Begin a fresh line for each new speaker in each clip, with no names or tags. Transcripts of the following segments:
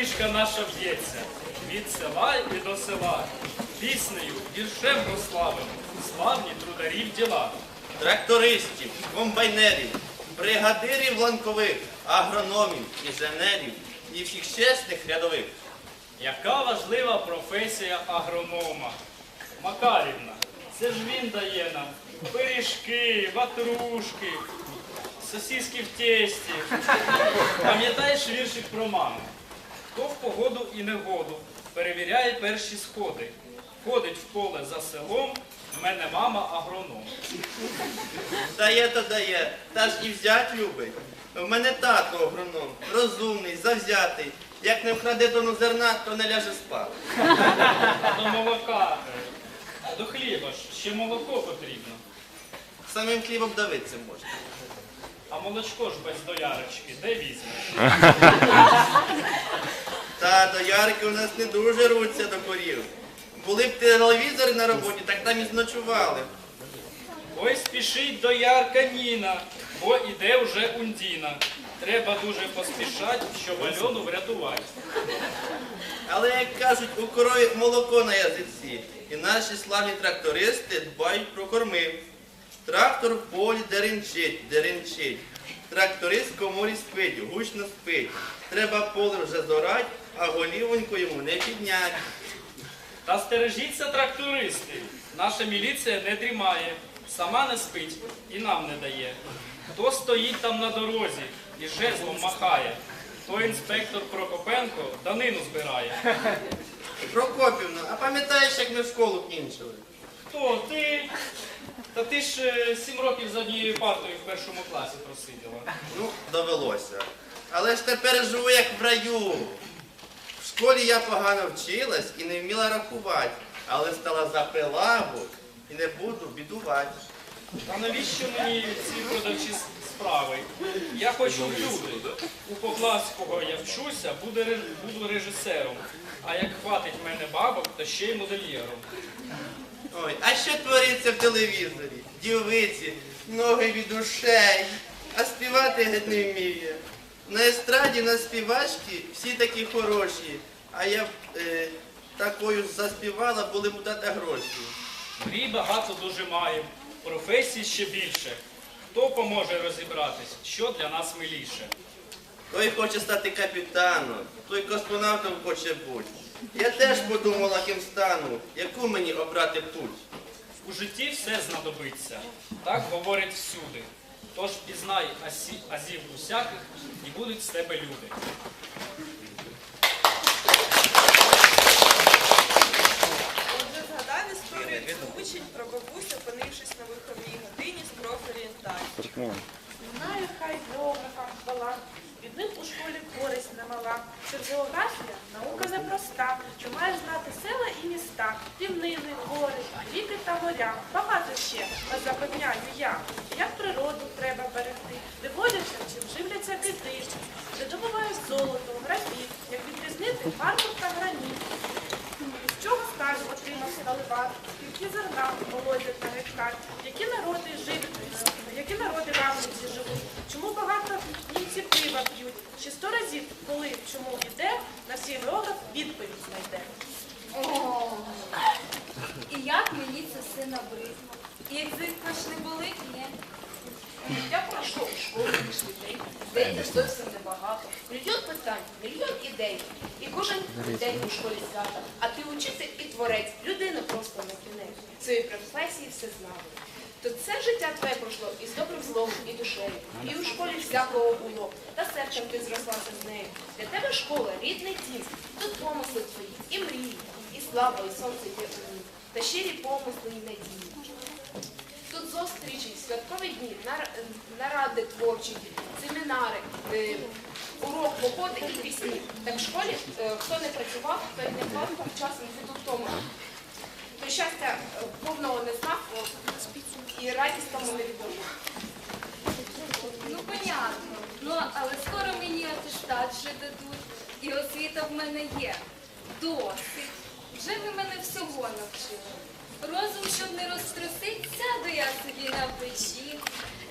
доріжка наша б'ється від села і до села. Піснею, віршем прославимо, славні трударів діла.
трактористів, комбайнерів, бригадирів ланкових, агрономів, інженерів і всіх чесних рядових.
Яка важлива професія агронома. Макарівна, це ж він дає нам пиріжки, ватрушки, сосиски в тесті. Пам'ятаєш віршик про маму? Хто в погоду і негоду перевіряє перші сходи. Ходить в поле за селом, в мене мама агроном.
Дає то дає, та ж і взять любить. В мене тато агроном, розумний, завзятий. Як не вкраде тону зерна, то не ляже спати.
А до молока, до хліба ж ще молоко потрібно.
Самим хлібом давитися можна.
А молочко ж без доярочки, де візьмеш?
Та до Ярки у нас не дуже руться до корів. Були б телевізори на роботі, так там і зночували.
Ой, спішить до Ярка Ніна, бо іде вже Ундіна. Треба дуже поспішати, щоб Альону врятувати.
Але, як кажуть, у корові молоко на язиці. І наші славні трактористи дбають про корми. Трактор в полі деренчить, деренчить. Тракторист коморі спить, гучно спить. Треба поле вже зорать, а голівоньку йому не піднять.
Та стережіться, трактористи. Наша міліція не дрімає, сама не спить і нам не дає. Хто стоїть там на дорозі і жезлом махає, той інспектор Прокопенко данину збирає.
Прокопівна, а пам'ятаєш, як ми в школу кінчили?
Хто ти? Та ти ж е, сім років за однією партою в першому класі просиділа.
Ну, довелося. Але ж тепер живу як в раю. В школі я погано вчилась і не вміла рахувати, але стала за прилаву і не буду бідувати.
Та навіщо мені ці продавчі с- справи? Я хочу в люди. У Поплавського я вчуся, ре- буду режисером. А як хватить мене бабок, то ще й модельєром.
Ой, а що твориться в телевізорі? Дівиці, ноги від ушей, а співати геть не вміє. На естраді, на співачки всі такі хороші, а я б е, такою заспівала, були б дати гроші.
Мрій багато дуже маємо, професій ще більше. Хто поможе розібратись, що для нас миліше?
Той хоче стати капітаном, той космонавтом хоче бути. Я теж подумала, ким стану, яку мені обрати путь.
У житті все знадобиться, так говорять всюди. Тож пізнай асі, азів усяких і будуть з тебе люди.
Отже, згадай історію цю учень про бабусю, опинившись на виховній годині з профорієнтації.
Знаю, хай географа хвала. Від них у школі користь немала. Що географія наука непроста, що має знати села і міста, рівнини, гори, ріки та моря. Багато ще вас запевняю я. Свій відповідь знайде.
О, і як мені це все набридло. І язик наш не болить, ні.
Я пройшов школу між людей, день зовсім небагато. Мільйон питань, мільйон ідей. І кожен день у школі свята. А ти учитель і творець, людина просто на кінець. Своєї професії все знали. То це життя твоє пройшло і з добрим злом, і душею. І у школі всякого було. Та серцем ти зрослася з нею. Для школа рідний дім. Тут помисли твої, і мрії, і слава, і сонце є у ній. Та щирі помисли і надії. Тут зустрічі, святкові дні, наради творчі, семінари, е, урок, походи і пісні. Так в школі, е, хто не працював, той не плакав часом від втому. То щастя е, повного не знав і радість тому не.
Ну, понятно. Ну, але скоро мені атестат вже дадуть. І освіта в мене є. Досить. Вже ви мене всього навчили. Розум, щоб не розтрусить, сяду я собі на печі,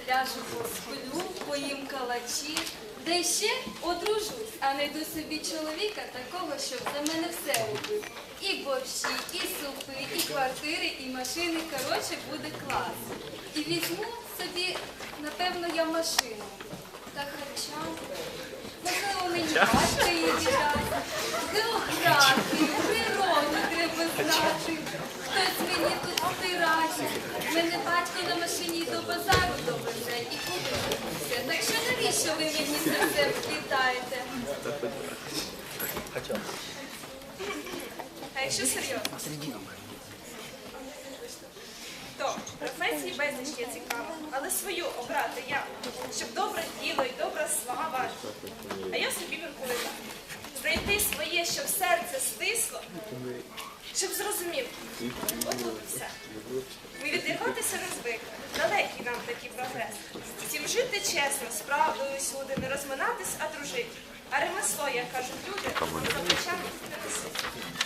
ляжу посплю, поїм калачі, Де ще одружусь, а найду собі чоловіка такого, щоб за мене все робив. І борщі, і супи, і квартири, і машини. Коротше, буде клас. І візьму напевно, я машину. Та хоча, можливо, мені батько її віддасть. Географію, природу треба знати. Хтось мені тут втирає. Мене батько на машині до базару довезе і купить все. Так що навіщо ви мені це все вплітаєте?
А якщо серйозно, то професії безліч є цікаво, але свою обрати я, щоб добре діло і добра слава. А я собі міркую так. Знайти своє, щоб серце стисло, щоб зрозумів, отут все. Ми відрікатися не звикли, далекий нам такий прогрес. Втім, жити чесно, з правдою усюди, не розминатись, а дружити. А ремесло, як кажуть люди, за плечами не висить.